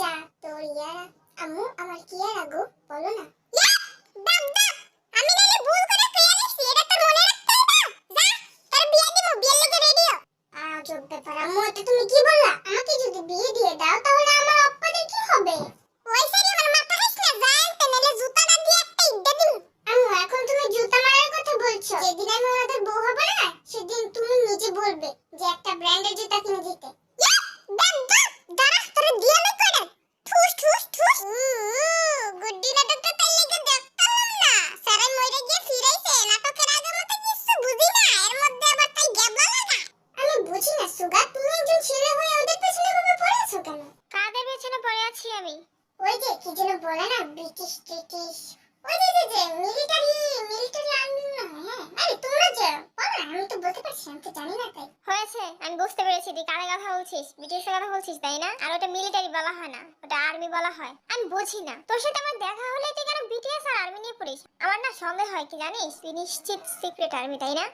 যা তোর ইয়ারা আম্মু আমার কি আর আগো বলো না ইয়া! আমি। আজব ব্যাপার, আম্মু, এটা তুমি কি বললা? আমাকে যদি বিয়ে দিয়ে দাও, তাহলে আমার আব্বাদের কি হবে? ওই সারি আমার মাথা খাইস না, যা আনতে, নাইলে জুতাটা দিয়ে একটা ইড্ডা দিমু। আম্মু, এখন তুমি জুতা মারার কথা বলছো। যেদিন আমি ওনাদের বউ হব না, সেদিন তুমি নিজে বলবে যে একটা ব্র্যান্ডের জুতা কিনে দিতে। ইয়া! দাম, দাম! দাঁড়া, তোরে দিয়ে লই কয়টা। ঠুস ঠুস ঠুস গুড্ডি নাটকটা তাই লেগে দেখতাম না সারাই মইরা গিয়ে ফিরাইছে নাটকের আগের মতো কিছু বুঝি না এর মধ্যে আবার তাই গ্যাবলা লাগা আমি বুঝি না সুগা তুমি একজন ছেলে হয়ে ওদের পেছনে ভাবে পড়েছো কেন কাদের পেছনে পড়ে আছি আমি ওই যে কি যেন বলে না ব্রিটিশ ব্রিটিশ ওই যে যে যে মিলিটারি মিলিটারি আর্মি হ্যাঁ আরে তোমরা যে বলো না আমি তো জানি না তাই। হয়েছে আমি বুঝতে পেরেছি তুই কারে কথা বলছিস কথা বলছিস তাই না? আর ওটা মিলিটারি বলা হয় না ওটা আর্মি বলা হয়। আমি বুঝি না। তোর সাথে আমার দেখা হলে তুই কেন বিটিএস আর আর্মি নিয়ে পড়িস? আমার না সন্দেহ হয় কি জানিস? তুই নিশ্চিত সিক্রেট আর্মি তাই না?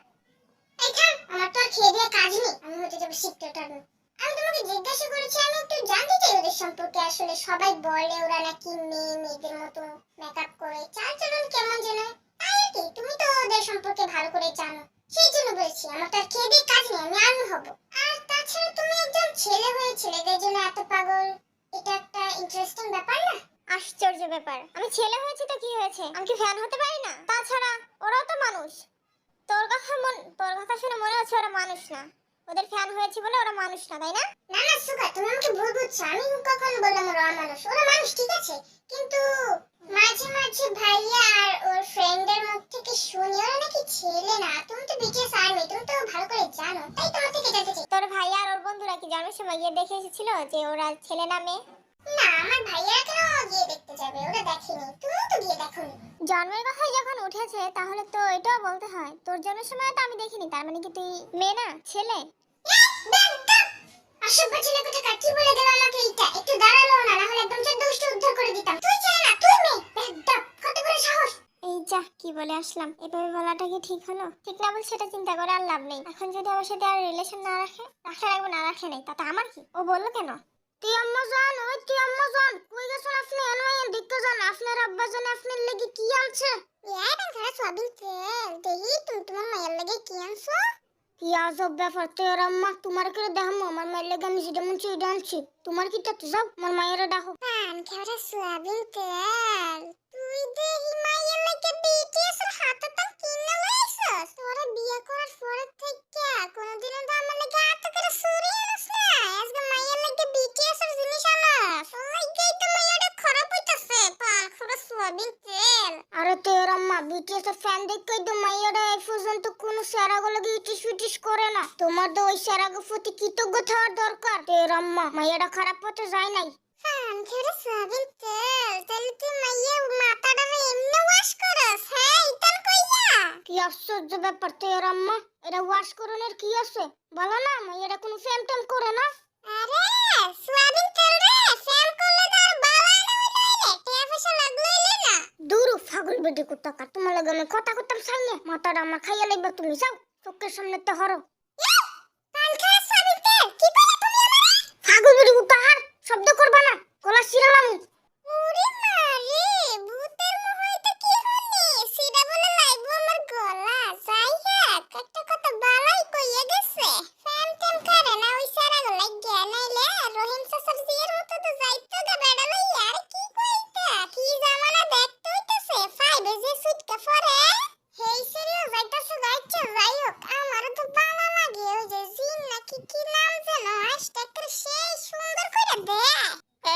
আমার তো খেয়ে দিয়ে কাজ নেই। আমি হতে যাব সিক্রেট আর্মি আমি তোমাকে জিজ্ঞাসা করেছি আমি একটু জানতে চাই ওদের সম্পর্কে। আসলে সবাই বলে ওরা নাকি মেয়ে মেয়েদের মতো মেকআপ করে। চাল চলন কেমন যেন? তাই আর কি তুমি তো ওদের সম্পর্কে ভালো করে জানো। সেই জন্য বলছি আমার তো আর খেয়ে কাজ নেই আমি আর্মি হব। আর তাছাড়া তুমি একজন ছেলে হয়ে ছেলেদের জন্য এত পাগল। এটা একটা ইন্টারেস্টিং ব্যাপার না? আশ্চর্য ব্যাপার। আমি ছেলে হয়েছি তো কি হয়েছে? আমি কি ফ্যান হতে পারি না? তাছাড়া ওরাও তো মানুষ। তোর কথা মন তোর কথা শুনে মনে হচ্ছে ওরা মানুষ না। ওদের ফ্যান হয়েছে বলে ওরা মানুষ না তাই না? না না সুগা তুমি আমাকে ভুল বুঝছ। আমি কখন বললাম ওরা মানুষ? ওরা মানুষ ঠিক আছে। কিন্তু মাঝে মাঝে ভাইয়া আর ওর ফ্রেন্ডের মুখ থেকে শুনি ওরা নাকি ছেলে না। তুমি তো বিটিএস আর্মি তুমি তো ভালো করে জানো তাই তোমার থেকে জানতে চাই। তোর ভাই আর ওর বন্ধুরা কি জন্মের সময় গিয়ে দেখে এসেছিল যে ওরা ছেলে না মেয়ে। না আমার ভাইয়া কেন গিয়ে দেখতে যাবে? ওরা দেখেনি। তুমিও তো গিয়ে দেখোনি। জন্মের কথাই যখন উঠেছে তাহলে তো এটাও বলতে হয়। তোর জন্মের সময় তো আমি দেখিনি তার মানে কি তুই মেয়ে না ছেলে? অসভ্য ছেলে কোথাকার কি বলে গেল আমাকে এইটা? একটু দাঁড়াল না না হলে একদম চার দুষ্ট উদ্ধার করে দিতাম। তুই ছেলে না তুই মেয়ে। একদম। কত বড় সাহস। এই যা কি বলে আসলাম। এভাবে বলাটা কি ঠিক হলো? ঠিক না বল সেটা চিন্তা করে আর লাভ নেই। এখন যদি আমার সাথে আর রিলেশন না রাখে রাখলে রাখব না রাখলে নেই তাতে আমার কি? ও বলল কেন? তুই আম্মা জান ওই তুই আম্মা জান। কই গেছেন আপনি? এনওয়াই দেখতে যান আপনার আব্বা জান আপনার লাগি কি আনছে? খারাপ সবিন তেল। দেখি তুমি তোমার মায়ের লাগে কি আনছো? কি আজব ব্যাপার তোর আম্মা তোমার করে দেখামো, আমার মায়ের লেগে আমি যেটা মন চাই আনছি তোমার কি তাতে যাও, আমার মায়ের ডাকো। পান খাওয়া সয়াবিন তেল। তুই দেখি মায়ের লাগে বিটিএস এর হাতে তো কিনে লইছস? তোরা বিয়ে করার পরে থেকে কোনোদিনও তো আমার লাগে এত করে চুরি আনস না। আজকে মায়ের লাগে বিটিএস এর জিনিস আনস। ওইটাই তো মায়ের খারাপ হইতাছে পান খাওয়া সয়াবিন তেল আরে তোর আম্মা বিটিএস এর ফ্যান দেখে তো মাইয়ারা এই পর্যন্ত কোনো সেরাগো লাগে ইটিস ফিটিস করে না। তোমার তো ওই সেরাগো প্রতি কৃতজ্ঞ থাকার দরকার। তোর আম্মা মাইয়ারা খারাপ পথে যায় নাই। পান খাওয়া সয়াবিন তেল তাহলে তুই মায়ের মাথাটা এমনি ওয়াশ করস হ্যাঁ ইতান কইয়া। কি আশ্চর্য ব্যাপার তোর আম্মা এটা ওয়াশ করনের কি আছে? বলো না মাইয়ারা কোনো ফ্যাম ট্যাম করে না? আরে সোয়াবিন তেল রে ফ্যান করলে তো আর বালা টিয়া পয়সা লাগল হইলে না দূর ফাগল বেটি কুত্তাকা তোমার লাগে আমি কথা করতাম সামনে। মাথাটা আমার খাইয়া লাগবে তুমি, যাও। চোখের সামনে তো হরো। তুমি বেটি কুত্তা শব্দ করবা না। গলা শিরালাম রহিম সাসার জিয়ের মতো তো যাইতো গা বেড়া লইয়া আর কি ইটকা পরে? হেই সিরিও যাইতাছে যাইছে যাই হোক আমারও তো বালা লাগে ওই যে জিন নাকি কি নাম যেন হ্যাশট্যাগটা সেই সুন্দর করে দে।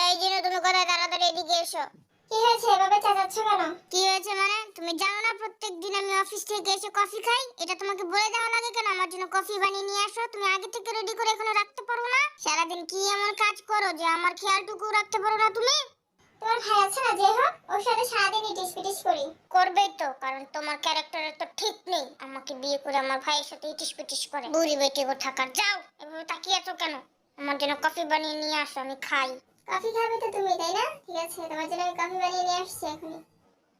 এই জিন তুমি কোথায়? তাড়াতাড়ি এদিকে এসো। কি হয়েছে? এভাবে চেঁচাচ্ছ কেন? কি হয়েছে মানে? তুমি জানো না প্রত্যেকদিন আমি অফিস থেকে এসে কফি খাই? এটা তোমাকে বলে দেওয়া লাগে কেন? আমার জন্য কফি বানিয়ে নিয়ে আসো। তুমি আগে থেকে রেডি করে এখানে রাখতে পারো না। সারাদিন কি এমন কাজ করো যে আমার খেয়ালটুকু রাখতে পারো না তুমি? তোমার ভাই আছে না যে হোক ওর সাথে সারাদিন ইটিস পিটিস করি। করবেই তো কারণ তোমার ক্যারেক্টারের তো ঠিক নেই। আমাকে বিয়ে করে আমার ভাইয়ের সাথে ইটিস পিটিস করে। বুড়ি বেটি গো থাকার যাও! এভাবে তাকিয়ে আছো কেন? আমার জন্য কফি বানিয়ে নিয়ে আসো আমি খাই। কফি খাবে তো তুমি তাই না? ঠিক আছে তোমার জন্য আমি কফি বানিয়ে নিয়ে আসছি এখনই।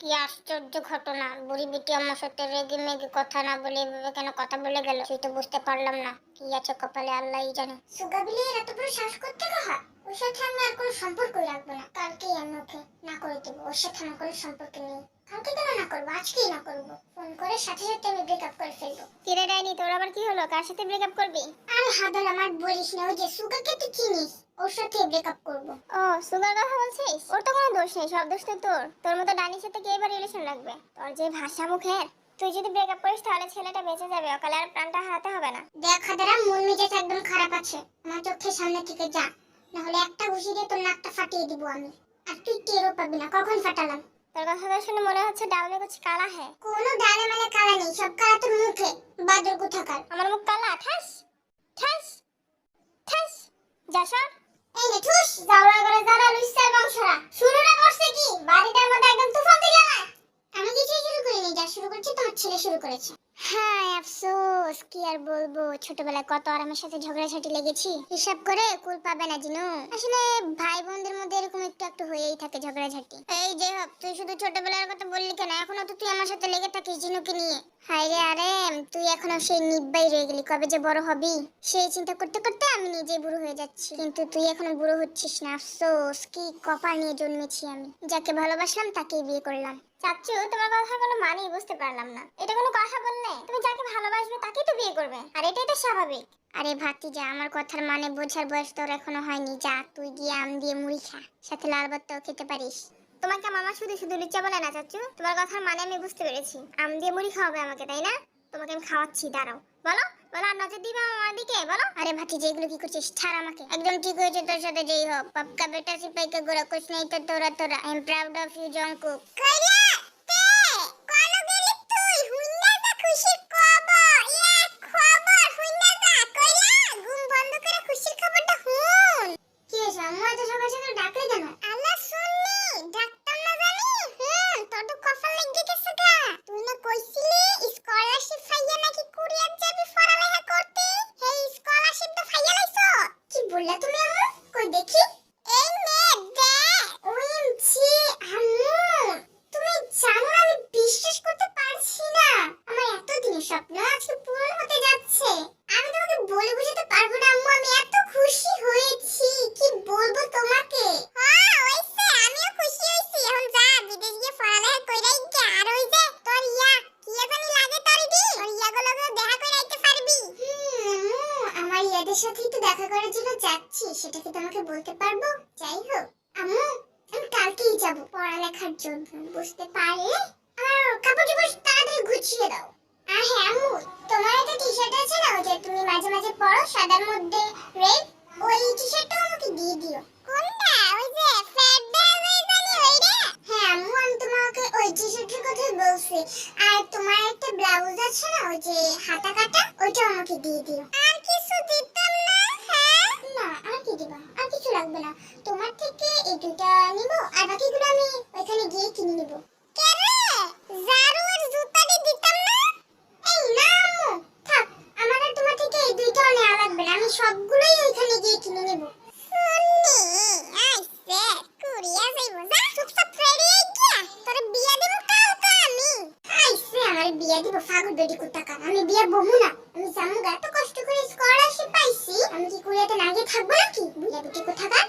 কি আশ্চর্য ঘটনা! বুড়ি বেটি আমার সাথে রেগে মেগে কথা না বলে এভাবে কেন কথা বলে গেল? সেই তো বুঝতে পারলাম না। কি আছে কপালে আল্লাহই জানে। সুগাবিলি এত বড় শ্বাস করতে কাহা ওর সাথে আমি আর কোনো সম্পর্কই রাখব না। কালকেই আমি ওকে না করে দেবো। ওর সাথে আমার কোনো সম্পর্ক নেই। কালকে কেন না করব? আজকেই না করব। ফোন করে সাথে সাথে আমি ব্রেকআপ করে ফেলব। কিরে ডাইনি তোর আবার কি হলো? কার সাথে ব্রেকআপ করবি? আরে হাদার আমার বলিস না। ওই যে সুগাকে তুই চিনিস? ওর সাথে ব্রেকআপ করব। ও সুগার কথা বলছিস? ওর তো কোনো দোষ নেই সব দোষ তো তোর। তোর মতো ডাইনির সাথে কে এবার রিলেশন রাখবে? তোর যে ভাষা মুখের তুই যদি ব্রেকআপ করিস তাহলে ছেলেটা বেঁচে যাবে। অকালে আর প্রাণটা হারাতে হবে না। দেখ হাদারা মন মেজাজ একদম খারাপ আছে। আমার চোখের সামনে থেকে যা। না হলে একটা ঘুষি দিয়ে তোর নাকটা ফাটিয়ে দিব আমি। আর তুই টেরও পাবি না কখন ফাটালাম? তোর কথা শুনে মনে হচ্ছে ডাউলে কিছু কালা হ্যাঁ। কোনো ডালে মানে কালা নেই সব কালা তোর মুখে বাদর কোথাকার। আমার মুখ কালা ঠাস ঠাস ঠাস। যা সর। এই নে ঠুস জাউরা করে যারা লুইসার বংশরা শুরুটা করছে কি? বাড়িটার মধ্যে একদম তুফান দিল না আমি কিছুই শুরু করিনি যা শুরু করেছে তোমার ছেলে শুরু করেছে। হ্যাঁ আফসোস, কি আর বলব? ছোটবেলায় কত আর আমার সাথে ঝগড়াঝাটি লেগেছি? হিসাব করে কুল পাবে না, জিনু। আসলে ভাই বোনদের মধ্যে এরকম একটু একটু হয়েই থাকে ঝগড়াঝাটি। এই যে হক, তুই শুধু ছোটবেলার কথা বললি কেন? এখনও তো তুই আমার সাথে লেগে থাকিস জিনুকে নিয়ে। হাই রে আরে তুই এখনও সেই নিব্বাই রয়ে গেলি। কবে যে বড় হবি? সেই চিন্তা করতে করতে আমি নিজেই বুড়ো হয়ে যাচ্ছি। কিন্তু তুই এখনও বুড়ো হচ্ছিস না, আফসোস। কি কপাল নিয়ে জন্মেছি আমি। যাকে ভালোবাসলাম, তাকেই বিয়ে করলাম। চাচ্চু তোমার কথা কোনো মানেই বুঝতে পারলাম না। এটা কোনো কথা বললে? তুমি যাকে ভালোবাসবে তাকেই তো বিয়ে করবে। আর এটাই তো স্বাভাবিক। আরে ভাতিজা আমার কথার মানে বোঝার বয়স তোর এখনও হয়নি। যা তুই গিয়ে আম দিয়ে মুড়ি খা। সাথে লাল ভর্তাও খেতে পারিস। তোমাকে মামা শুধু শুধু লুচ্চা বলে না চাচ্চু তোমার কথার মানে আমি বুঝতে পেরেছি। আম দিয়ে মুড়ি খাওয়াবে আমাকে তাই না? তোমাকে আমি খাওয়াচ্ছি, দাঁড়াও। বলো বলো, আর নজর দিবে আমার দিকে? বলো। আরে ভাতি, যেগুলো কি করছিস, ছাড় আমাকে। একদম ঠিক হয়েছে তোর সাথে যেই হোক। পাপকা বেটা, সিপাইকে গোরা কুছ নেই তো তোরা তোরা। I am proud of you Jungkook কইলা তে কোন গেলি তুই হুইন্ডা যা খুশির খবর ইয়ে খবর হুইন্ডা যা কইলা ঘুম বন্ধ করে খুশির খবরটা হুন কি হয়েছে আম্মু এত সকাল সকাল ডাকলে কেন আল্লাহ শুননি ডাকতাম না জানি হুন তোর তো কপাল লেগে গেছে গা তুই না কইছিলি স্কলারশিপ ফাইয়া নাকি কুরিয়ার যাবি পড়ালেখা করতে এই স্কলারশিপ তো ফাইয়া লাইছো কি বললা তুমি আম্মু কই দেখি এই মেয়ে দে ওএমজি আম্মু তুমি জানো না আমি বিশ্বাস করতে পারছি না আমার এত দিনের স্বপ্ন আজকে পূরণ হতে যাচ্ছে আমি তোমাকে বলে বোঝাতে পারব না আম্মু আমি এত খুশি হয়েছি কি বলব তোমাকে হ্যাঁ হইছে আমিও খুশি হইছি এখন যা বিদেশ গিয়ে পড়ালেখা কইরাই গে আর ওই যে তোর ইয়া কি জানি লাগে তোর দি তোর ইয়াগুলো দেখা করে আইতে পারবি হুম আমার ইয়াদের সাথে একটু দেখা করার জন্য যাচ্ছি সেটা কি তোমাকে বলতে পারব যাই হোক আম্মু আমি কালকেই যাব পড়ালেখার জন্য বুঝতে পারলে আমার কাপড় চোপড় তাড়াতাড়ি গুছিয়ে দাও আর হ্যাঁ আম্মু তোমার একটা টি শার্ট আছে না ওই যে তুমি মাঝে মাঝে পরো সাদার মধ্যে রেড ওই টি শার্টটা আমাকে দিয়ে দিও কোনটা ওই যে ফ্যাট ব্যাগ ওই জানি ওইটা হ্যাঁ আম্মু আমি তোমাকে ওই টি শার্টের কথাই আর তোমার একটা ব্লাউজ আছে না, ওই যে হাতা কাটা, ওইটা আমাকে দিয়ে দিও। আর কিছু দিতাম না হ্যাঁ? না, আর কি দিবা? আর কিছু লাগবে না। তোমার থেকে এই দুইটা নিব, আর বাকিগুলো আমি ওইখানে গিয়ে কিনে নিব। কেরে জারু আর জুতাটি দিতাম না? এই না, আম্মু, থাক। আমার আর তোমার থেকে এই দুইটা নেওয়া লাগবে না। আমি সবগুলোই ওইখানে গিয়ে কিনে নেব। শুননি আইছে কুরিয়া যাইবো। যা, চুপচাপ হই গিয়া তোর বিয়া দিব। আমার বিয়া দিব ফাগুর বেটি কুত্তাকার আমি বিয়া বহু না, আমি জামু এত কষ্ট করে স্কলারশিপ পাইছি। আমি কি কুড়িয়াতে না গিয়ে থাকব নাকি? বিয়া বেটি কোথাকার?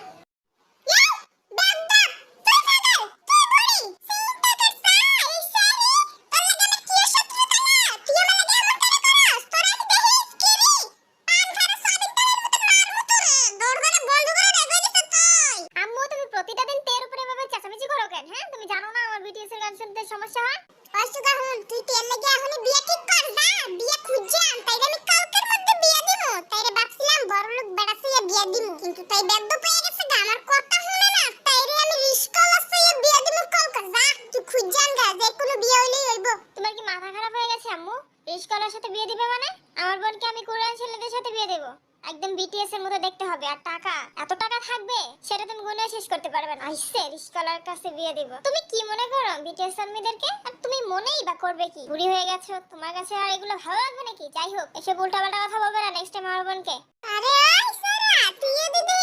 রিস্কলার কাছে বিয়ে দিব। তুমি কি মনে করো বিটিএস আর্মিদেরকে? আর তুমি মনেই বা করবে কি? বুড়ি হয়ে গেছো, তোমার কাছে আর এগুলো ভালো লাগবে নাকি? যাই হোক, এসব উল্টাপাল্টা কথা বলবে না নেক্সট টাইম আমার বোনকে। আরে আয় সারা তুই দিতে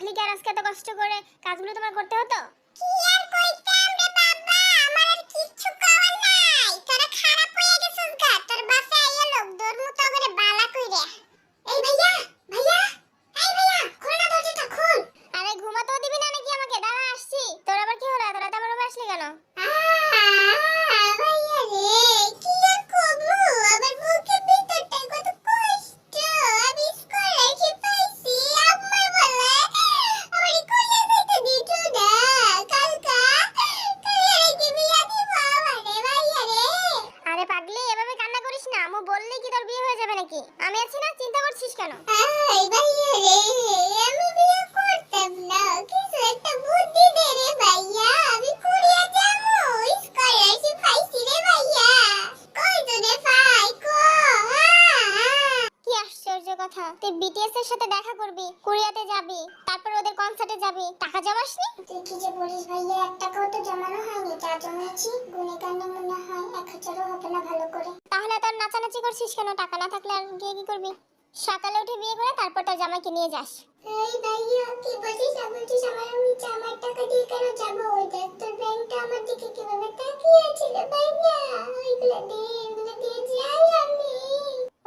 রাখো কি আর আজকে এত কষ্ট করে কাজগুলো তোমার করতে হতো কি আর কইতাম রে বাবা আমার আর কিচ্ছু কওয়ার নাই তোরা খারাপ হয়ে গেছিস গা তোর বাসা আইয়া লোক তোর মতো করে বালা কইরা এই ভাইয়া ভাইয়া এই ভাইয়া খোল না দরজাটা খোল আরে ঘুমাতেও দিবি না নাকি আমাকে দাঁড়া আসছি তোর আবার কি হলো এত রাতে আমার রুমে আসলি কেন আহ, ভাইয়া রে কি আর করব আমার বুকের ভিতরটায় কত কষ্ট আমি স্কলারশিপ পাইছি আম্মা বলে আমার কইয়া যাইতে দিত না কালকা কালিয়া রেখে বিয়া দিব আমারে ভাইয়া রে আরে পাগলি এভাবে কান্না করিস না আমু বললি কি তোর বিয়ে হয়ে যাবে নাকি আমি আছি না চিন্তা করছিস কেন আই ভাইয়া রে আমি বিয়ে করতাম না কিছু একটা বুদ্ধি দে রে ভাইয়া আমি কোরিয়া যাব স্কলারশিপ পাইছি রে ভাইয়া কই তো রে ভাই কো কি আশ্চর্য কথা তুই বিটিএস এর সাথে দেখা করবি কোরিয়াতে যাবি তারপর ওদের কনসার্টে যাবি। টাকা জমাসনি? তুই কি যে বলিস ভাইয়া এক টাকাও তো জমানো হয়নি। যা জমেছি গুনে গানে মনে হয় এক হাজারও হবে না ভালো করে। তাহলে তোর নাচানাচি করছিস কেন? টাকা না থাকলে আর গিয়ে কি করবি? সকালে উঠে বিয়ে করে তারপর তোর জামাইকে নিয়ে যাস। এই ভাইয়া কি বলছিস? না বলছিস আমার আমি জামার টাকা দিয়ে কেন যাব? ওই দেখ তোর ব্যাংকটা আমার দিকে কীভাবে তাকিয়ে আছে রে ভাইয়া? ওইগুলো দে ওইগুলো দিয়ে যাই আমি।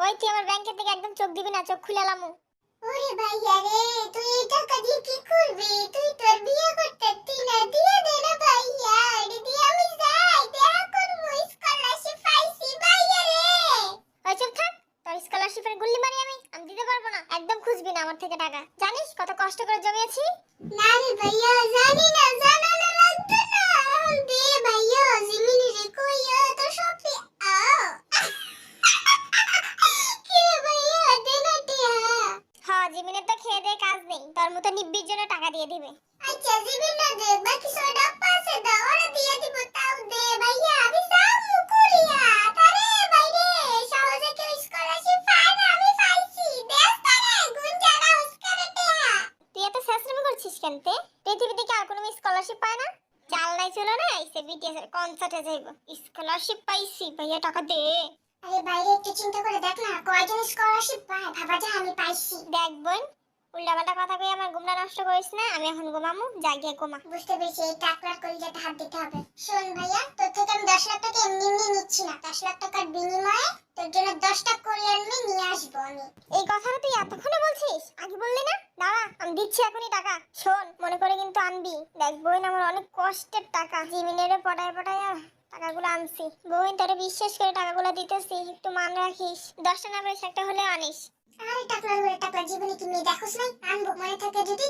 ওই তুই আমার ব্যাংকের দিকে একদম চোখ দিবি না চোখ খুলে লামু। ওরে ভাইয়া রে তুই এই টাকা কি করবি? তুই তোর বিয়ে করতে না দিয়ে দে রে ভাইয়া এটা দিয়ে আমি যাই দেখা করব স্কলারশিপ পাইছি ভাইয়া রে। ওই চুপ থাক তোর স্কলারশিপের গুল্লি মারি আমি আমি দিতে পারব না একদম খুঁজবি না আমার থেকে টাকা। জানিস কত কষ্ট করে জমিয়েছি? না রে ভাইয়া জানি না জানানো লাগতো না। দে ভাইয়া জিমিনি রে কইয়া তো টাকা দিয়ে দিবে। আচ্ছা জিমিন না দে বাকি সোডা পাশে দাও ওরা দিয়ে দিব তাও দে ভাইয়া আমি যাব কোরিয়া তারে বাইরে সহজে কেউ স্কলারশিপ পায় না আমি পাইছি। দেখ তারে গুঞ্জারা উস্কারে টিয়া। তুই এত শেষরামি করছিস কেন তে? পৃথিবীতে কি আর কোনো স্কলারশিপ পায় না? চাল নাই ছিল না এসে বিটিএস এর কনসার্টে যাইব। স্কলারশিপ পাইছি ভাইয়া টাকা দে। আরে বাইরে একটু চিন্তা করে দেখ না কয়জন স্কলারশিপ পায়? ভাবা যায় আমি পাইছি। দেখ বোন উল্টাপাল্টা কথা কই আমার ঘুমটা নষ্ট করিস না আমি এখন ঘুমামু যা গিয়ে ঘুমা। বুঝতে পেরেছি এই টাকলার কলিজাতে হাত দিতে হবে। শোন ভাইয়া তোর থেকে আমি দশ লাখ টাকা এমনি এমনি নিচ্ছি না। দশ লাখ টাকার বিনিময়ে তোর জন্য দশটা কোরিয়ান মেয়ে নিয়ে আসব আমি। এই কথাটা তুই এতক্ষণে বলছিস? আগে বললি না? দাঁড়া আমি দিচ্ছি এখনই টাকা। শোন মনে করে কিন্তু আনবি। দেখ বোন আমার অনেক কষ্টের টাকা। জিমিনেরে পটায় পটায় আর টাকাগুলো আনছি। বোন তোরে বিশ্বাস করে টাকাগুলো দিতেছি একটু মান রাখিস। দশটা না পারিস একটা হলে আনিস। আনব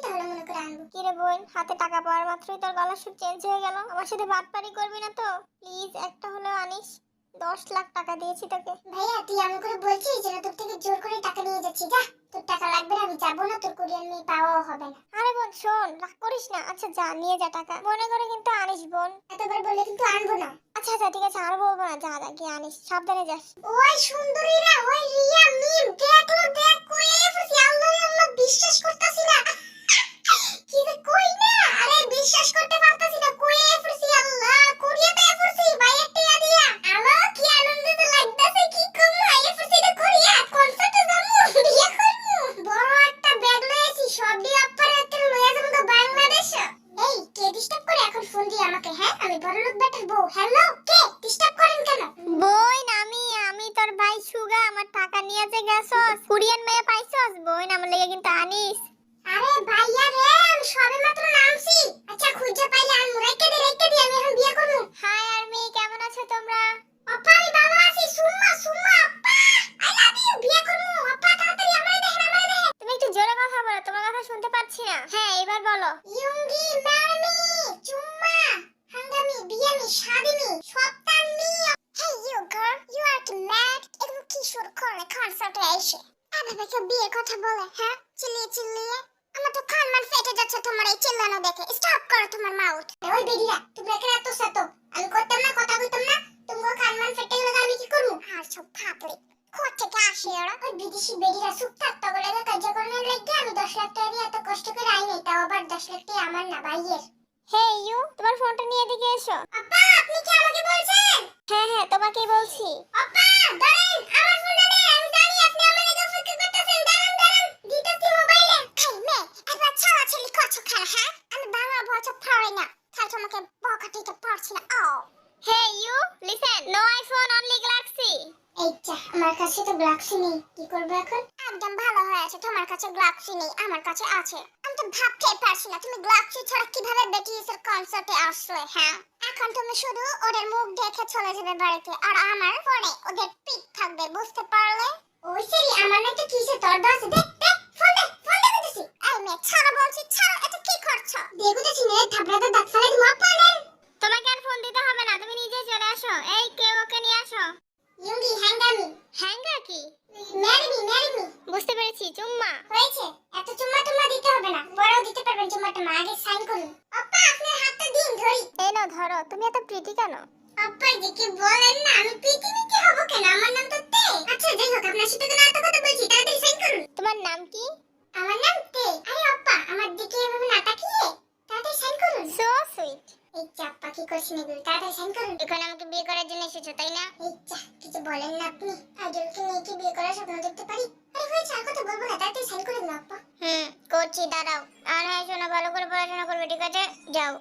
তাহলে মনে করে আনব। কি রে হাতে টাকা পাওয়ার মাত্রই তোর গলা সুর চেঞ্জ হয়ে গেল। আমার সাথে বাটপারি করবি না তো? প্লিজ একটা হলেও আনিস। দশ লাখ টাকা দিয়েছি তোকে। ভাইয়া তুই এমন করে বলছিস যেন তোর থেকে জোর করে টাকা নিয়ে যাচ্ছি। যা তোর টাকা লাগবে না আমি যাব না তোর কোরিয়ান মেয়ে পাওয়াও হবে না। আরে বোন শোন রাগ করিস না। আচ্ছা যা নিয়ে যা টাকা। মনে করে কিন্তু আনিস বোন। এতবার বললে কিন্তু আনব না। আচ্ছা আচ্ছা ঠিক আছে আর বলব না। যা যা গিয়ে আনিস। সাবধানে যাস। ওই সুন্দরীরা ওই রিয়া মিম দেখল দেখ কই এফসি আল্লাহ আল্লাহ বিশ্বাস করতেছি না। কি যে কই না? আরে বিশ্বাস করতে পারতাছি না। কই এফসি আল্লাহ কোরিয়াতে এফসি বাইরে টিয়া দিয়া আলো কি আনন্দিত লাগতাছে কি কম এফসি তে কোরিয়া কনসার্টে যামু বিয়ে করমু বড় একটা ব্যাগ লয়েছি সবই আপ্পার একটা লইয়া যাব তো বাংলাদেশ এই কে ডিস্টার্ব করে এখন ফোন দিয়ে আমাকে হ্যাঁ আমি বড় লোক বেটার বউ হ্যালো কে ডিস্টার্ব করেন কেন বোন আমি আমি তোর ভাই সুগা আমার টাকা নিয়ে যে গেছস কুরিয়ান মেয়ে পাইছস বোন আমার লেগে কিন্তু আনিস আরে ভাইয়া রে আমি সবে মাত্র নামছি আচ্ছা খুঁজে পাইলে আমি রাইতে দি রাইতে দি আমি এখন বিয়ে করব হাই আর্মি কেমন আছো তোমরা আপা আমি ভালো আছি সুম্মা সুম্মা আপা আই লাভ ইউ বিয়ে করব আপা তাড়াতাড়ি আমারে দেখেন আমারে দেখেন তুমি একটু জোরে কথা বলো তোমার কথা শুনতে পাচ্ছি না হ্যাঁ এবার বলো ইয়ুঙ্গি মারমি চুম্মা হাঙ্গামি বিয়ামি শাদিমি সপ্তানি hey you girl you are কি ম্যাড এগুলো কি শুরু করলে কনসার্টে এসে এভাবে কেউ বিয়ের কথা বলে হ্যাঁ চিল্লিয়ে চিল্লিয়ে আমার তো কান মান ফেটে যাচ্ছে তোমার এই চিল্লানো দেখে স্টপ করো তোমার মাউথ ওই বেডিরা তোমরা এখানে এত সাত আমি করতাম না কথা কইতাম না তোমার কান মান ফেটে গেলে আমি কি করব? আর সব ফাপড়ি। কোথা থেকে আসে ওরা? ওই বিদেশি বেডিরা চুপ থাকতো বলে কার্যকরণের লাগে আমি দশ লাখ টাকা দিয়ে এত কষ্ট করে আইনি তাও আবার দশ লাখ টাকা আমার না ভাইয়ের। হে ইউ তোমার ফোনটা নিয়ে এদিকে এসো। আপা আপনি কি আমাকে বলছেন? হ্যাঁ হ্যাঁ তোমাকেই বলছি। আপা দাঁড়ান কাছে তো গ্লাক্সি নেই। কি করব এখন? একদম ভালো হয়ে আছে। তোমার কাছে গ্লাক্সি নেই, আমার কাছে আছে। আমি তো ভাবতেই পারছি না। তুমি গ্লাক্সি ছাড়া কীভাবে বেটিসের কনসার্টে আসলে হ্যাঁ? এখন তুমি শুধু ওদের মুখ দেখে চলে যাবে বাড়িতে, আর আমার ফোনে ওদের পিক থাকবে, বুঝতে পারলে? ওই সেরি, আমার না তো কিসে তোর দশ দেখ দেখ ফোন দে ফোন দে দিছি এই মেয়ে ছাড়া বলছি ছাড়া এটা কি করছ দেখুতেছি নে থাবড়াতে দাঁত ফেলে দিমু আপনার তোমাকে আর ফোন দিতে হবে না তুমি নিজেই চলে আসো এই কেউ ওকে নিয়ে আসো ইউঙ্গি হ্যাঙ্গামি হ্যাঙ্গা কি ম্যারি মি ম্যারি মি বুঝতে পেরেছি চুম্মা হয়েছে এত চুম্মা টুম্মা দিতে হবে না পরেও দিতে পারবেন চুম্মা টুম্মা আগে সাইন করুন আপা আপনার হাতটা দিন ধরি এই নাও ধরো তুমি এত প্রীতি কেন আপা দিকে বলেন না আমি পৃথিবীতে হব কেন আমার নাম তো তে আচ্ছা যাই হোক আপনার সাথে তো না এত কথা বলছি তাড়াতাড়ি সাইন করুন তোমার নাম কি আমার নাম তে আরে আপা আমার দিকে এভাবে না তাকিয়ে তাড়াতাড়ি সাইন করুন সো সুইট এই চাপ্পা কি করছেন এগুলো তাড়াতাড়ি সাইন করুন এখানে আমাকে বিয়ে করার জন্য এসেছ তাই না এই চা কিছু বলেন না আপনি আইডলকে নিয়ে কি বিয়ে করার স্বপ্ন দেখতে পারি আরে হয়েছে আর কথা বলব না তাড়াতাড়ি সাইন করে দিন আপা হুম করছি দাঁড়াও আর হ্যাঁ শোনো ভালো করে পড়াশোনা করবে ঠিক আছে যাও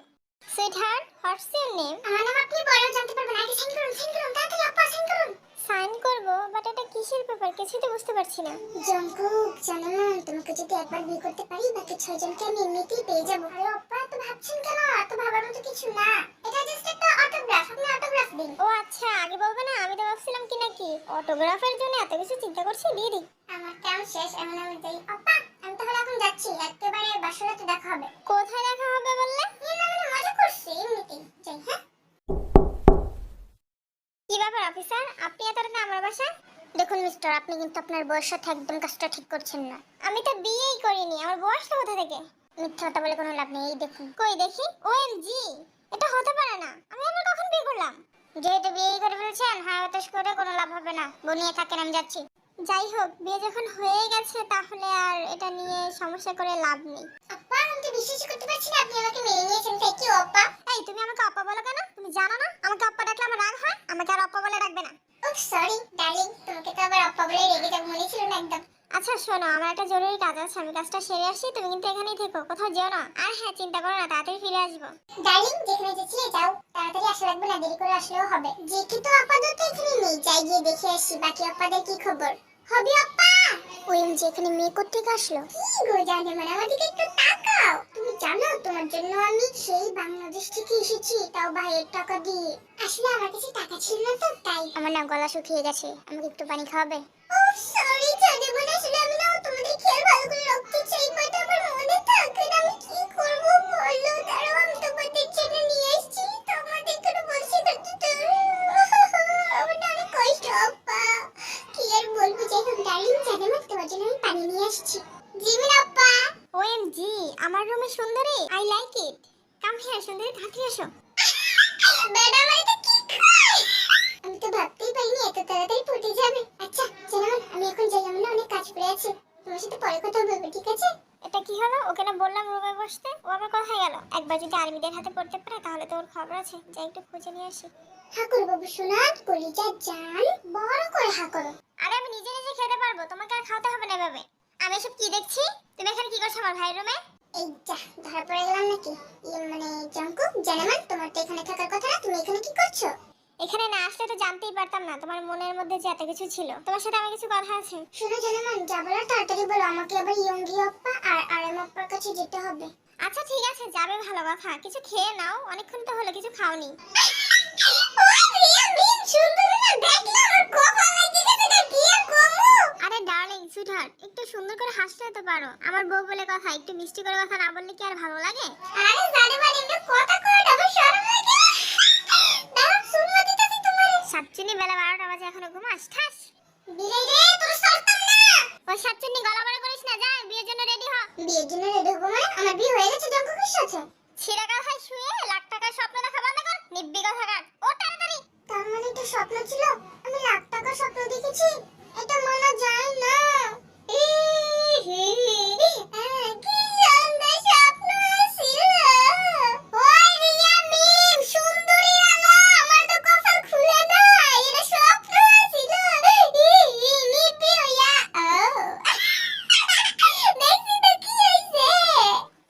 sweetheart what's your name আমার নাম আপনি পরেও জানতে পারবেন আগে সাইন করুন সাইন করুন তাড়াতাড়ি আপা সাইন করুন সাইন করব বাট এটা কিসের পেপার কিছুই তো বুঝতে পারছি না জঙ্কুক জানো না তোমাকে যদি একবার বিয়ে করতে পারি বাকি ছয় জনকে আমি এমনিতেই পেয়ে যাব। আরে অপ্পা তো ভাবছেন কেন? এত ভাবার মতো কিছু না। এটা জাস্ট একটা অটোগ্রাফ আপনি অটোগ্রাফ দিন। ও আচ্ছা আগে বলবে না আমি তো ভাবছিলাম কি নাকি? অটোগ্রাফের জন্য এত কিছু চিন্তা করছি দিয়ে দিই। আমার টাইম শেষ এমন আমি যাই অপ্পা আমি তাহলে এখন যাচ্ছি একেবারে বাসরাতে দেখা হবে। কোথায় দেখা হবে বললে? এই না মানে মজা করছি এমনিতেই। যাই হ্যাঁ। কি ব্যাপার অফিসার? আপনি এত রাতে আমার বাসায়? দেখুন মিস্টার আপনি কিন্তু আপনার বয়সের সাথে একদম কাজটা ঠিক করছেন না। আমি তো বিয়েই করিনি আমার বয়সটা কোথা থেকে? মিথ্যা কথা বলে কোনো লাভ নেই এই দেখুন। কই দেখি? ওএমজি এটা হতে পারে না। আমি আবার কখন বিয়ে করলাম? যেহেতু বিয়েই করে ফেলছেন হ্যাঁ হতাশ করে কোনো লাভ হবে না। বনিয়ে থাকেন আমি যাচ্ছি। যাই হোক বিয়ে যখন হয়ে গেছে তাহলে আর এটা নিয়ে সমস্যা করে লাভ নেই। আপ্পা আমি তো বিশ্বাস করতে পারছি না আপনি আমাকে মেনে নিয়েছেন। থ্যাংক ইউ অপ্পা এই তুমি আমাকে অপ্পা বলো কেন? তুমি জানো না? আমাকে অপ্পা ডাকলে আমার রাগ হয়? আমাকে আর অপ্পা বলে ডাকবে না। সরি ডার্লিং তোমাকে তো আবার বলে রেগে যাব মনে ছিল না একদম। আচ্ছা শোনো আমার একটা জরুরি কাজ আছে আমি কাজটা সেরে আসি তুমি কিন্তু এখানেই থেকো কোথাও যেও না। আর হ্যাঁ চিন্তা করো না তাড়াতাড়ি ফিরে আসব। ডার্লিং যেখানে যাচ্ছিলে যাও তাড়াতাড়ি আসা লাগবে না দেরি করে আসলেও হবে। যে কিন্তু আপাতত এখানে নেই যাই গিয়ে দেখে আসি বাকি আপাদের কি খবর? হবে আপা যে এখানে মেয়ে কোথেকে আসলো। কি গো জানে মানে আমাদেরকে একটু তাকাও। তুমি জানো তোমার জন্য আমি সেই বাংলাদেশ থেকে এসেছি তাও ভাইয়ের টাকা দিয়ে। আসলে আমার কাছে টাকা ছিল না তো তাই। আমার না গলা শুকিয়ে গেছে আমাকে একটু পানি খাওয়াবে? ও সরি জানে মানে আসলে আমি না তোমাদের খেয়াল ভালো করে রাখতে চাই বাট আমার মনে থাকে না আমি কি করব বলো দাঁড়াও আমি তোমাদের জন্য নিয়ে এসেছি তোমাদের কোনো বসে করতে আমার না অনেক কষ্ট আপা কি আর বলব যাই হোক ডার্লিং জানে মানে তোমার জন্য আমি পানি নিয়ে আসছি। জিমিন আপা ওএমজি আমার রুমে সুন্দরী? I like it come here সুন্দরী তাড়াতাড়ি এসো ম্যাডাম এটা কি খায় আমি তো ভাবতেই পারিনি এত তাড়াতাড়ি ফুটে যাবে। আচ্ছা জানান আমি এখন যাই আমার অনেক কাজ পড়ে আছে। তোমার সাথে পরে কথা বলব ঠিক আছে? এটা কি হলো? ওকে না বললাম রুমে বসতে। ও আবার কোথায় গেল? একবার যদি আর্মিদের হাতে পড়তে পারে তাহলে তো ওর খবর আছে। যাই একটু খুঁজে নিয়ে আসি। হাকুর বাবু শোনা কলিজা জান বড় করে হাকুর আরে আমি নিজে নিজে খেতে পারব। তোমাকে আর খাওয়াতে হবে না এভাবে। আমি সব কি দেখছি? তুমি এখানে কি করছ আমার ভাইয়ের রুমে? এই যা ধরা পড়ে গেলাম নাকি? ইয়ে মানে জঙ্কুক জানেমান তোমার তো এখানে থাকার কথা না তুমি এখানে কি করছ? এখানে না আসলে তো জানতেই পারতাম না তোমার মনের মধ্যে যে এত কিছু ছিল। তোমার সাথে আমার কিছু কথা আছে? শুনো জানেমান যা বলার তাড়াতাড়ি বলো আমাকে আবার ইয়ঙ্গি আপ্পা আর আরএম আপ্পার কাছে যেতে হবে। আচ্ছা ঠিক আছে যাবে ভালো কথা। কিছু খেয়ে নাও অনেকক্ষণ তো হলো কিছু খাওনি। আরে ডার্লিং সুইটহার্ট একটু সুন্দর করে হাসলে তো পারো। আমার বউ বলে কথা, একটু মিষ্টি করে কথা না বললে কি আর ভালো লাগে? সাতচুনি বেলা বারোটা বাজে, এখনও ঘুমাস? ঠাস। ওই সাতচুনি গলা বড় করিস না, যা, বিয়ের জন্য রেডি হ। বিয়ের জন্য রেডি হব মানে? আমার বিয়ে হয়ে গেছে জঙ্কুকের সাথে ছিঁড়া কথায় শুয়ে, লাখ টাকার স্বপ্ন দেখা বন্ধ কর, নিব্বি কথা কাট ও তাড়াতাড়ি। তার মানে এটা স্বপ্ন ছিল? আমি লাখ টাকা স্বপ্ন দেখেছি। এটা মানা যায় না আহ, কি সুন্দর স্বপ্ন ছিল। ওই রিয়া মিম, সুন্দরী রানা, আমার তো কপাল খুলে না, এটা স্বপ্ন ছিল। ই, ই, লিপি হইয়া, ও। দেখছি তো কি হইছে?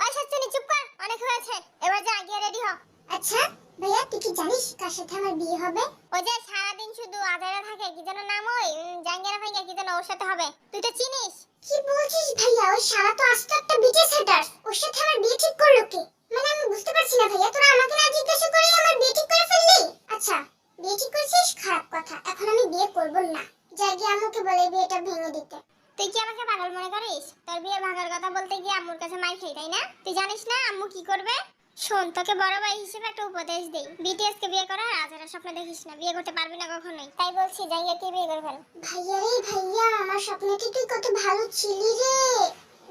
ওই সাতচুনি চুপ কর অনেক হয়েছে এবার যা গিয়ে রেডি হ আচ্ছা ভাইয়া তুই কি জানিস কার সাথে আমার বিয়ে হবে ওই যে সারাদিন শুধু আজারা থাকে কি যেন নাম ওই উম, জাঙ্গিয়ারা ভাইয়া কি যেন ওর সাথে হবে তুই তো চিনিস কি বলছিস ভাইয়া ওই সারা তো আস্তে একটা বিটে সেটার ওর সাথে আমার বিয়ে ঠিক করল কে মানে আমি বুঝতে পারছি না ভাইয়া তোরা আমাকে না জিজ্ঞাসা করে আমার বিয়ে ঠিক করে ফেললি আচ্ছা বিয়ে ঠিক করেছিস খারাপ কথা এখন আমি বিয়ে করব না যাই গিয়ে আম্মুকে বলে বিয়েটা ভেঙে দিতে তুই কি আমাকে পাগল মনে করিস তোর বিয়ে ভাগার কথা বলতে গিয়ে আম্মুর কাছে মাই খাই তাই না তুই জানিস না আম্মু কি করবে শোন তোকে বড় ভাই হিসেবে একটা উপদেশ দেই। বিটিএস কে বিয়ে করা আজারা স্বপ্ন দেখিস না বিয়ে করতে পারবি না কখনোই। তাই বলছি জাঙ্গিয়া কে বিয়ে করে ফেল ভাইয়া রে ভাইয়া আমার স্বপ্নেতে তুই কত ভালো ছিলি রে।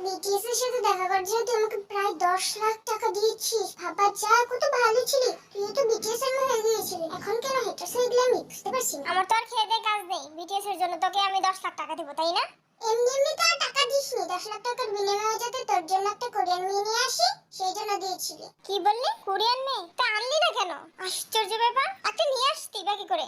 বিটিএস এর সাথে দেখা করার জন্য তুই আমাকে প্রায় দশ লাখ টাকা দিয়েছিস। ভাবা যা কত ভালো ছিলি। তুই তো বিটিএস এর হয়ে গিয়েছিলি। এখন কেন হেটার্স হয়ে গেলে বুঝতে পারছি আমার তো আর খেয়ে দিয়ে কাজ নেই। বিটিএস এর জন্য তোকে আমি দশ লাখ টাকা দেবো তাই না? এমনি এমনি তো টাকা দিসনি। দশ লাখ টাকার বিনিময়ে যাতে তোর জন্য একটা কোরিয়ান মেয়ে নিয়ে আসি। সেই জন্য দিয়েছিলি। কি বললি? কোরিয়ান মেয়ে? তা আনলি না কেন? আশ্চর্য ব্যাপার। একটা নিয়ে আসতি বা কি করে।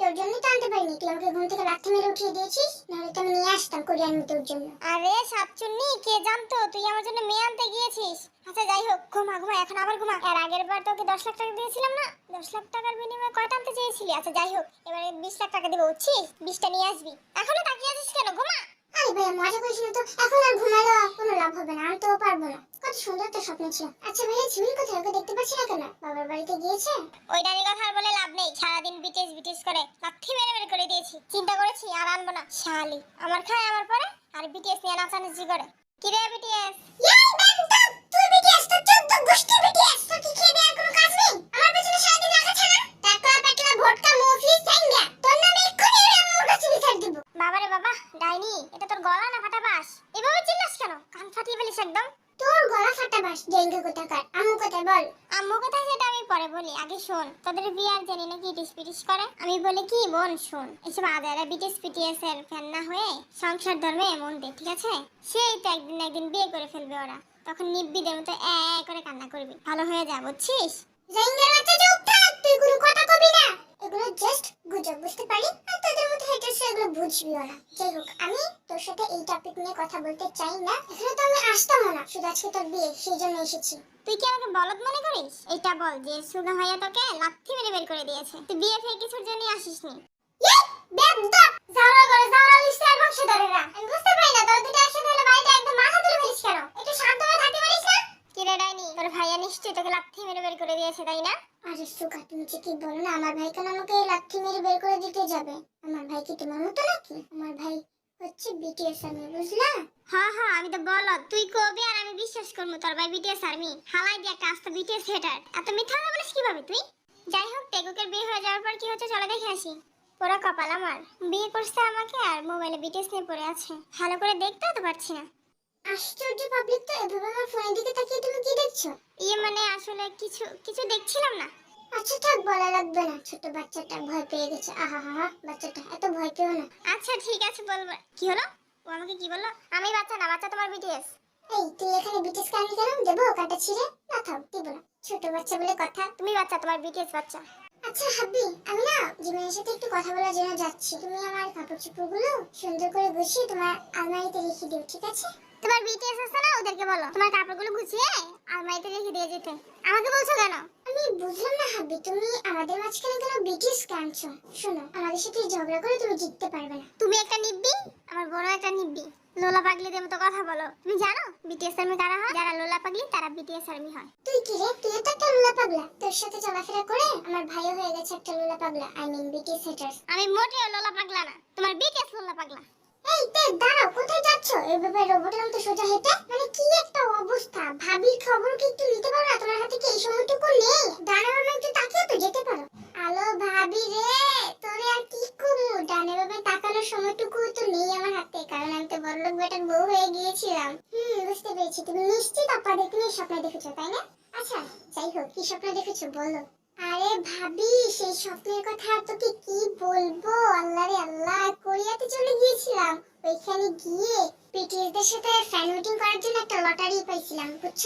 তোর জন্যই তো আনতে পারিনি। তুই আমাকে ঘুম থেকে লাথি মেরে উঠিয়ে দিয়েছিস নাহলে তো আমি নিয়ে আসতাম কোরিয়ান মেয়ে তোর জন্য। আরে সাতচুন্নি কে জানতো? তুই আমার জন্য মেয়ে আনতে গিয়েছিস। আচ্ছা যাই হোক ঘুমা ঘুমা এখন আবার ঘুমা। এর আগের বার তোকে দশ লাখ টাকা দিয়েছিলাম না? দশ লাখ টাকার বিনিময়ে কয়টা আনতে চেয়েছিলি? আচ্ছা যাই হোক এবারে বিশ লাখ টাকা দেবো বুঝছিস? বিশটা নিয়ে আসবি। এখনও তাকিয়ে আছিস কেন? ঘুমা। আরে ভাইয়া মজা করিস না তো। এখন আর ঘুমালো কোনো লাভ হবে না আমি তো পারব না। কত সুন্দর একটা স্বপ্ন ছিল। আচ্ছা ভাইয়া ঝিমির কোথায় ওকে দেখতে পাচ্ছি না কেন? বাবার বাড়িতে গিয়েছে? ওই কথা বলে লাভ নেই। সারাদিন বিটিএস বিটিএস করে লাথি মেরে মেরে করে দিয়েছি। চিন্তা করেছি আর আনব না। শালি আমার খায় আমার পরে আর বিটিএস নিয়ে নাচানাচি করে। কি রে বিটিএস? ইয়াই বান্দা তুই বিটিএস তো চোদ্দ গোষ্ঠী বিটিএস। তো কি খেয়ে দেওয়ার কোনো কাজ নেই? আমার পেছনে সারাদিন রাখা ছাড়া? টাকলা পেটলা ভোটকা মফিস চাঙ্গা তোর নামে এক্ষুনি ওই আম্মুর কাছে বিচার দিব বাবারে বাবা ডাইনি এটা তোর গলা না ফাটা বাস এভাবে চিল্লাস কেন? কান ফাটিয়ে ফেলিস একদম। তোর গলা ফাটা বাস ডেঙ্গু কোথাকার? আম্মু কোথায় বল? আম্মু কোথায় সেটা আমি পরে বলি। আগে শোন তোদের বিয়ে আর জানি নাকি ইটিস পিটিস করে? আমি বলি কি বোন শোন। এসব আদারা বিটিস পিটিএস এর ফ্যান না হয়ে সংসার ধর্মে এমন দে ঠিক আছে? সেই তো একদিন একদিন বিয়ে করে ফেলবে ওরা। তখন নিব্বিদের মতো এ এ করে কান্না করবি। ভালো হয়ে যা বুঝছিস? জাইঙ্গার বাচ্চা চুপ থাক তুই কোনো কথা কবি না। এগুলো জাস্ট গুজব বুঝতে পারি? আর তোদের মতো হেটার্স এগুলো বুঝবিও না। যাই হোক আমি তোর সাথে এই টপিক নিয়ে কথা বলতে চাই না। এখানে তো আমি আসতামও না শুধু আজকে তোর বিয়ে সেই জন্য এসেছি। তুই কি আমাকে বলদ মনে করিস? এটা বল যে সুগা ভাইয়া তোকে লাথি মেরে বের করে দিয়েছে। তুই বিয়ে ফেয়ে কিছুর জন্য আসিসনি। ইয়ে করে বংশধরেরা আমি বুঝতে পারি না তোর দুটো একসাথে হলে বাড়িতে একদম মাথা তুলে ফেলিস কেন? একটু শান্ত না কি ডাইনি? তোর ভাইয়া নিশ্চয়ই তোকে লাথি মেরে বের করে দিয়েছে তাই না? আরে সুকা তুমি যে কি বলো না আমার ভাই কেন আমাকে লাথি মেরে বের করে দিতে যাবে? আমার ভাই কি তোমার মতো নাকি? আমার ভাই হচ্ছে বিটিএস আমি বুঝলা? হ্যাঁ হ্যাঁ আমি তো বলদ। তুই কবে আর আমি বিশ্বাস করব তোর ভাই বিটিএস আর্মি হালাই দিয়ে একটা আস্ত বিটিএস হেটার এত মিথ্যা কথা বলিস কীভাবে তুই? যাই হোক টেকুকের বিয়ে হয়ে যাওয়ার পর কি হচ্ছে চলে দেখে আসি। পুরো কপাল আমার। বিয়ে করছে আমাকে আর মোবাইলে বিটিএস নিয়ে পড়ে আছে। ভালো করে দেখতেও তো পারছি না। আশ্চর্য পাবলিক তো এভাবে আমার ফোনের দিকে তাকিয়ে তুমি কি দেখছ? ইয়ে মানে আসলে কিছু কিছু দেখছিলাম না। আচ্ছা থাক বলা লাগবে না। ছোট বাচ্চাটা ভয় পেয়ে গেছে। আহা হা বাচ্চাটা এত ভয় পেও না। আচ্ছা ঠিক আছে বলব। কি হলো? ও আমাকে কি বলল? আমি বাচ্চা না বাচ্চা তোমার বিটিএস এই তুই এখানে বিটিস কাহিনী কেন দেবো কাটা ছিঁড়ে? না থাক দিব না। ছোট বাচ্চা বলে কথা তুমি বাচ্চা তোমার বিটিএস বাচ্চা। আচ্ছা হাবি আমি না জিমিনের সাথে একটু কথা বলার জন্য যাচ্ছি। তুমি আমার কাপড় চোপড়গুলো সুন্দর করে গুছিয়ে তোমার আলমারিতে রেখে দিও ঠিক আছে? তোমার বিটিএস আছে না ওদেরকে বলো। তোমার কাপড়গুলো গুছিয়ে আলমারিতে রেখে দিয়ে যেতে। আমাকে বলছো কেন? আমি বুঝলাম না হাব্বি তুমি আমাদের মাঝখানে কেন বিটিস কাঁদছো। শোনো আমাদের সাথে ঝগড়া করে তুমি জিততে পারবে না। তুমি একটা নিব্বি আমার বড় একটা নিব্বি। লোলা পাগলিদের মতো কথা বলো। তুমি জানো বিটিএস আর্মি কারা হয়? যারা লোলা পাগলি তারা বিটিএস আর্মি হয়। তুই কি রে? তুই তো একটা লোলা পাগলা। তোর সাথে চলাফেরা করে আমার ভাইও হয়ে গেছে একটা লোলা পাগলা। আই মিন বিটিস হেটার্স আমি মোটেও লোলা পাগলা না। তোমার বিটিএস লোলা পাগলা। এই তে দাঁড়াও, কোথায় যাচ্ছ? এইভাবে রোবটের মতো সোজা হেঁটে? মানে কি একটা অবস্থা? ভাবির খবর কি একটু নিতে পারো? না তোমার হাতে কি এই সময়টুকু নেই? দাঁড়াও একটু তাকিয়ে তো যেতে পারো। আলো ভাবি রে, তোরে আর কি করব? ডানে ভাবে তাকানোর সময়টুকু তো নেই আমার হাতে, কারণ আমি তো বড়লোক বেটার বউ হয়ে গিয়েছিলাম। হুম, বুঝতে পেরেছি। তুমি নিশ্চিত আপা দেখে নিয়ে স্বপ্ন দেখেছ, তাই না? আচ্ছা যাই হোক, কি স্বপ্ন দেখেছ বলো। আরে ভাবি, সেই স্বপ্নের কথা তোকে কি বলব? আল্লাহ রে আল্লাহ কোরিয়াতে চলে গিয়েছিলাম। ওইখানে গিয়ে পিটিএসদের সাথে ফ্যান মিটিং করার জন্য একটা লটারি পাইছিলাম, বুঝছ?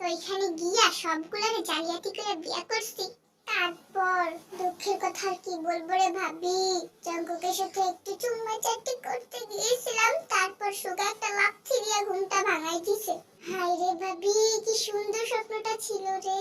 তো ওইখানে গিয়া সবগুলারে জালিয়াতি করে বিয়া করছি। তারপর দুঃখের কথা কি বলব রে ভাবি? জঙ্কুকের সাথে একটু চুম্মা চাটি করতে গিয়েছিলাম, তারপর সুগা একটা লাথি ঘুমটা ভাঙাই দিছে। হাই রে ভাবি, কি সুন্দর স্বপ্নটা ছিল রে।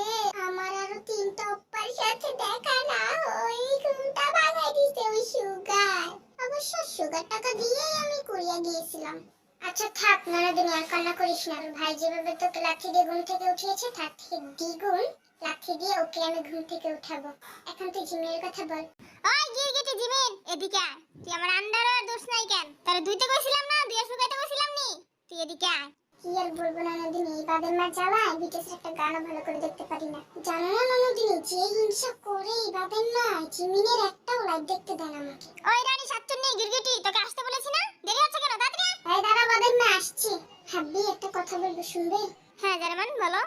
আমার আরও তিনটা অপ্পার সাথে দেখা না ওই ঘুমটা ভাঙাই দিছে ওই সুগার। অবশ্য সুগার টাকা দিয়েই আমি কোরিয়া গিয়েছিলাম। আচ্ছা থাক ননদিনী আর কান্না করিস না। ভাই যেভাবে তোকে লাথি দিয়ে ঘুম থেকে উঠিয়েছে, তার থেকে দ্বিগুণ লাথি দিয়ে ওকে আমি ঘুম থেকে উঠাবো। এখন তুই জিমের কথা বল। ওই গিরগিটি জিমিন। এদিকে আয়। তুই আমার আন্ডারওয়্যার দোষ নাই কেন? তারে দুইতে কইছিলাম না দুইয়া শুকাইতে কইছিলাম নি। তুই এদিকে আয়। কি আর বলব না নদিনী বাদের মার জ্বালায় বিটেস একটা গানও ভালো করে দেখতে পারি না। জানো না নদিনী যে হিংসা করে বাদের মা জিমিনের একটাও লাইক দেখতে দেন আমাকে। ওই রানী সাতচুন্নি গিরগিটি তোকে আসতে বলেছি না? দেরি হচ্ছে কেন? তাড়াতাড়ি আয়। দাঁড়া বাদের মা আসছি। ভাববি একটা কথা বলব শুনবে? হ্যাঁ বলো।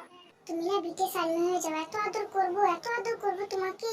তুমি না বিটে সালমা হয়ে যাও এত আদর করব এত আদর করব তোমাকে।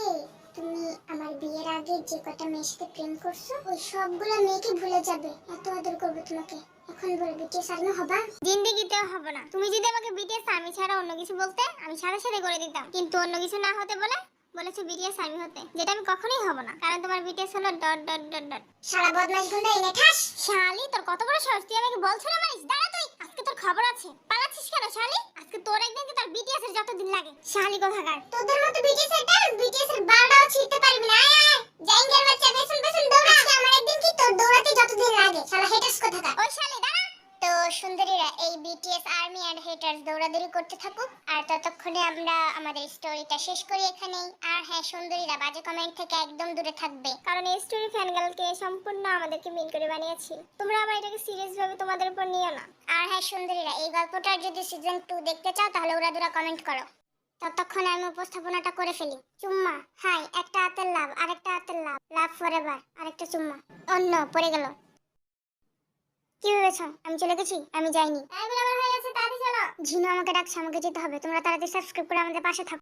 তুমি আমার বিয়ের আগে যে কটা মেয়ের সাথে প্রেম করছ ওই সবগুলা মেয়েকে ভুলে যাবে এত আদর করব তোমাকে। এখন বল বিটে সালমা হবা? জিন্দেগিতেও হবে না। তুমি যদি আমাকে বিটিএস আর্মি ছাড়া অন্য কিছু বলতে আমি সাথে সাথে করে দিতাম। কিন্তু অন্য কিছু না হতে বলে বলেছে বিটিএস আর্মি হতে যেটা আমি কখনোই হব না। কারণ তোমার বিটিএস হলো ডট ডট ডট ডট। সারা বদমাইশ গুন্ডা ঠাস শালি তোর কত বড় সাহস তুই আমাকে বলছ না মানিস? দাঁড়া তুই আজকে তোর খবর আছে। পালাচ্ছিস কেন, শালি? আজকে তোর একদিন কি তোর বিটিএস এর যতদিন লাগে? শালি কোথাকার? তোদের মতো বিটিএস এর ডান্স বিটিএস এর বালটাও ছিঁড়তে পারবি না, আয় আয়। জাইঙ্গের বাচ্চা, বেসন বেসন দৌড়া আমার একদিন কি তোর দৌড়াতে যতদিন লাগে? শালা হেটাস কোথাকার? ওই শালি সুন্দরীরা, এই বিটিএস আর্মি এন্ড হেটার্স দৌড়াদৌড়ি করতে থাকুক। আর ততক্ষণে আমরা আমাদের স্টোরিটা শেষ করি এখানেই। আর হ্যাঁ সুন্দরীরা, বাজে কমেন্ট থেকে একদম দূরে থাকবে। কারণ এই স্টোরি ফ্যানগার্লকে সম্পূর্ণ আমাদেরকে মিন করে বানিয়েছি। তোমরা আবার এটাকে সিরিয়াস ভাবে তোমাদের উপর নিও না। আর হ্যাঁ সুন্দরীরা, এই গল্পটার যদি সিজন টু দেখতে চাও, তাহলে ওরা দুরা কমেন্ট করো। ততক্ষণে আমি উপস্থাপনাটা করে ফেলি। চুম্মা হাই একটা হাতের লাভ, আরেকটা হাতের লাভ। লাভ ফর এভার আরেকটা চুম্মা। অন্য, পড়ে গেল। কি ভেবেছ? আমি চলে গেছি? আমি যাইনি। আমি বিরাবার হয়ে গেছে তাড়াতাড়ি চলো। ঝিনু আমাকে ডাকছে আমাকে যেতে হবে। তোমরা তাড়াতাড়ি সাবস্ক্রাইব করে আমাদের পাশে থাকো।